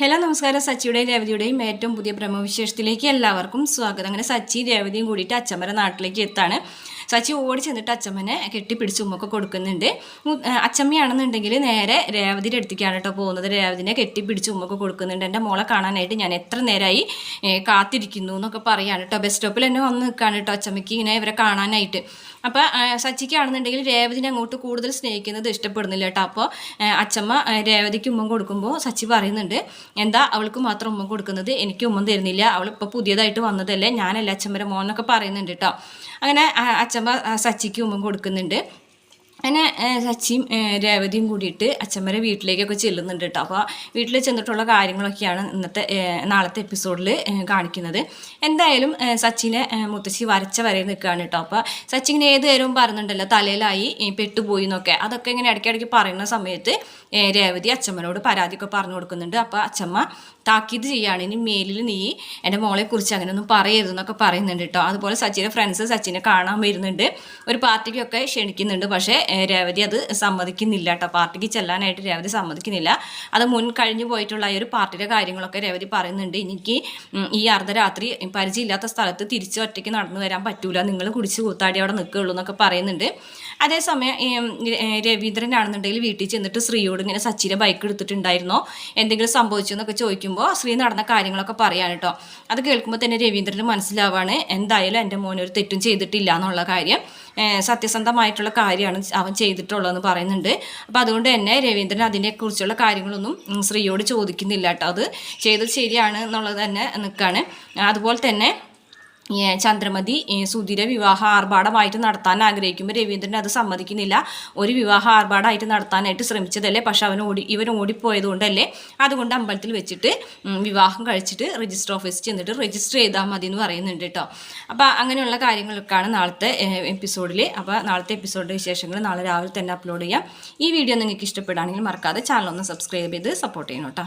Hello നമസ്കാരം. സച്ചിയുടെയും രേവതിയുടെയും ഏറ്റവും പുതിയ ബ്രഹ്മവിശേഷത്തിലേക്ക് എല്ലാവർക്കും സ്വാഗതം. അങ്ങനെ സച്ചി രേവതിയും കൂടിയിട്ട് അച്ചമ്മര നാട്ടിലേക്ക് എത്താണ്. സച്ചി ഓടി ചെന്നിട്ട് അച്ചമ്മനെ കെട്ടിപ്പിടിച്ച് ഉമ്മൊക്കെ കൊടുക്കുന്നുണ്ട്. അച്ചമ്മയാണെന്നുണ്ടെങ്കിൽ നേരെ രേവതിയുടെ അടുത്തേക്കാണ് കേട്ടോ പോകുന്നത്. രേവതിനെ കെട്ടിപ്പിടിച്ച് ഉമ്മൊക്കെ കൊടുക്കുന്നുണ്ട്. എന്റെ മോളെ കാണാനായിട്ട് ഞാൻ എത്ര നേരമായി കാത്തിരിക്കുന്നു എന്നൊക്കെ പറയാണ് കേട്ടോ. ബസ് സ്റ്റോപ്പിൽ തന്നെ വന്ന് നിൽക്കുകയാണ് കേട്ടോ അച്ചമ്മയ്ക്ക് ഇങ്ങനെ ഇവരെ കാണാനായിട്ട്. അപ്പോൾ സച്ചിക്കാണെന്നുണ്ടെങ്കിൽ രേവതിനെ അങ്ങോട്ട് കൂടുതൽ സ്നേഹിക്കുന്നത് ഇഷ്ടപ്പെടുന്നില്ല കേട്ടോ. അപ്പോൾ അച്ചമ്മ രേവതിക്ക് ഉമ്മ കൊടുക്കുമ്പോൾ സച്ചി പറയുന്നുണ്ട് എന്താ അവൾക്ക് മാത്രം ഉമ്മ കൊടുക്കുന്നത്? എനിക്ക് ഉമ്മ തരുന്നില്ല. അവൾ ഇപ്പോൾ പുതിയതായിട്ട് വന്നതല്ലേ? ഞാനല്ല അച്ഛമ്മരെ എന്നൊക്കെ പറയുന്നുണ്ട് കേട്ടോ. അങ്ങനെ ആ, സച്ചിക്കും സച്ചിക്ക് ഉമ്മ കൊടുക്കുന്നുണ്ട്. അങ്ങനെ ചച്ചിയും രേവതിയും കൂടിയിട്ട് അച്ഛമ്മരെ വീട്ടിലേക്കൊക്കെ ചെല്ലുന്നുണ്ട് കേട്ടോ അപ്പോൾ വീട്ടിൽ ചെന്നിട്ടുള്ള കാര്യങ്ങളൊക്കെയാണ് ഇന്നത്തെ നാളത്തെ എപ്പിസോഡിൽ കാണിക്കുന്നത്. എന്തായാലും സച്ചിനെ മുത്തശ്ശി വരച്ച വരെ നിൽക്കുകയാണ് കേട്ടോ അപ്പോൾ സച്ചി ഇങ്ങനെ ഏത് നേരവും പറയുന്നുണ്ടല്ലോ തലയിലായി പെട്ടുപോയി എന്നൊക്കെ. അതൊക്കെ ഇങ്ങനെ ഇടയ്ക്കിടയ്ക്ക് പറയുന്ന സമയത്ത് രേവതി അച്ഛമ്മനോട് പരാതിയൊക്കെ പറഞ്ഞു കൊടുക്കുന്നുണ്ട്. അപ്പോൾ അച്ഛമ്മ താക്കീത് ചെയ്യുകയാണ് ഇനി മേലിൽ നീ എന്റെ മോളെക്കുറിച്ച് അങ്ങനെയൊന്നും പറയരുതെന്നൊക്കെ പറയുന്നുണ്ട് കേട്ടോ അതുപോലെ സച്ചിന്റെ ഫ്രണ്ട്സ് സച്ചിനെ കാണാൻ വരുന്നുണ്ട്. ഒരു പാർട്ടിക്കൊക്കെ ക്ഷണിക്കുന്നുണ്ട്. പക്ഷേ രേവതി അത് സമ്മതിക്കുന്നില്ല കേട്ടോ പാർട്ടിക്ക് ചെല്ലാനായിട്ട് രേവതി സമ്മതിക്കുന്നില്ല. അത് മുൻ കഴിഞ്ഞു പോയിട്ടുള്ള ഒരു പാർട്ടിയുടെ കാര്യങ്ങളൊക്കെ രേവതി പറയുന്നുണ്ട്. എനിക്ക് ഈ അർദ്ധരാത്രി പരിചയമില്ലാത്ത സ്ഥലത്ത് തിരിച്ച് ഒറ്റയ്ക്ക് നടന്നു വരാൻ പറ്റൂല. നിങ്ങൾ കുടിച്ച് കൂത്താടി അവിടെ നിൽക്കുകയുള്ളൂ എന്നൊക്കെ പറയുന്നുണ്ട്. അതേസമയം രവീന്ദ്രനാണെന്നുണ്ടെങ്കിൽ വീട്ടിൽ ചെന്നിട്ട് ശ്രീയോട് ഇങ്ങനെ സച്ചിനെ ബൈക്ക് എടുത്തിട്ടുണ്ടായിരുന്നോ? എന്തെങ്കിലും സംഭവിച്ചു എന്നൊക്കെ ചോദിക്കുമ്പോൾ ശ്രീ നടന്ന കാര്യങ്ങളൊക്കെ പറയാൻ കേട്ടോ അത് കേൾക്കുമ്പോൾ തന്നെ രവീന്ദ്രന് മനസ്സിലാവാണ് എന്തായാലും എന്റെ മോൻ ഒരു തെറ്റും ചെയ്തിട്ടില്ല എന്നുള്ള കാര്യം. സത്യസന്ധമായിട്ടുള്ള കാര്യമാണ് അവൻ ചെയ്തിട്ടുള്ളതെന്ന് പറയുന്നുണ്ട്. അപ്പോൾ അതുകൊണ്ട് തന്നെ രവീന്ദ്രൻ അതിനെക്കുറിച്ചുള്ള കാര്യങ്ങളൊന്നും ശ്രീയോട് ചോദിക്കുന്നില്ല കേട്ടോ അത് ചെയ്തത് ശരിയാണ് എന്നുള്ളത് തന്നെ നിൽക്കുകയാണ് അതുപോലെ തന്നെ ചന്ദ്രമതി സുധീര വിവാഹ ആർഭാടമായിട്ട് നടത്താൻ ആഗ്രഹിക്കുമ്പോൾ രവീന്ദ്രൻ അത് സമ്മതിക്കുന്നില്ല. ഒരു വിവാഹ ആർഭാടമായിട്ട് നടത്താനായിട്ട് ശ്രമിച്ചതല്ലേ? പക്ഷെ അവൻ ഓടി ഇവൻ ഓടിപ്പോയതുകൊണ്ടല്ലേ? അതുകൊണ്ട് അമ്പലത്തിൽ വെച്ചിട്ട് വിവാഹം കഴിച്ചിട്ട് രജിസ്റ്റർ ഓഫീസിൽ ചെന്നിട്ട് രജിസ്റ്റർ ചെയ്താൽ മതി എന്ന് പറയുന്നുണ്ട് കേട്ടോ. അപ്പോൾ അങ്ങനെയുള്ള കാര്യങ്ങളൊക്കെയാണ് നാളത്തെ എപ്പിസോഡിൽ അപ്പോൾ നാളത്തെ എപ്പിസോഡിന്റെ വിശേഷങ്ങൾ നാളെ രാവിലെ തന്നെ അപ്ലോഡ് ചെയ്യാം. ഈ വീഡിയോ നിങ്ങൾക്ക് ഇഷ്ടപ്പെടുകയാണെങ്കിൽ മറക്കാതെ ചാനൽ ഒന്ന് സബ്സ്ക്രൈബ് ചെയ്ത് സപ്പോർട്ട് ചെയ്യണം കേട്ടോ.